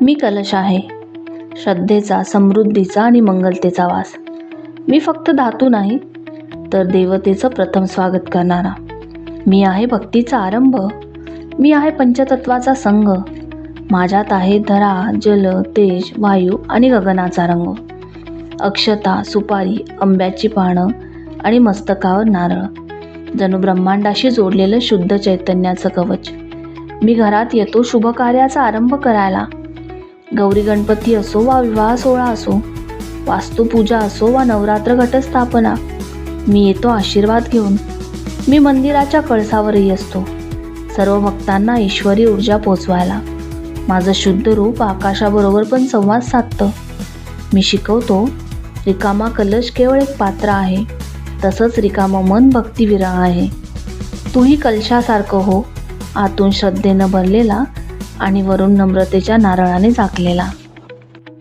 मी कलश आहे. श्रद्धेचा समृद्धीचा आणि मंगलतेचा वास. मी फक्त धातू नाही तर देवतेचं प्रथम स्वागत करणारा. मी आहे भक्तीचा आरंभ. मी आहे पंचतत्वाचा संघ. माझ्यात आहे धरा जल तेज वायू आणि गगनाचा रंग. अक्षता सुपारी आंब्याची पानं आणि मस्तकावर नारळ. जणू ब्रह्मांडाशी जोडलेलं शुद्ध चैतन्याचं कवच. मी घरात येतो शुभकार्याचा आरंभ करायला. गौरी गणपती असो वा विवाह सोहळा असो वास्तुपूजा असो वा नवरात्र घटस्थापना मी येतो आशीर्वाद घेऊन. मी मंदिराच्या कळसावरही असतो. सर्व भक्तांना ईश्वरी ऊर्जा पोचवायला. माझं शुद्ध रूप आकाशाबरोबर पण संवाद साधतं. मी शिकवतो रिकामा कलश केवळ एक पात्र आहे तसंच रिकामं मन भक्तिविरह आहे. तूही कलशासारखं हो आतून श्रद्धेनं भरलेला आणि वरून नम्रतेच्या नारळाने झाकलेला.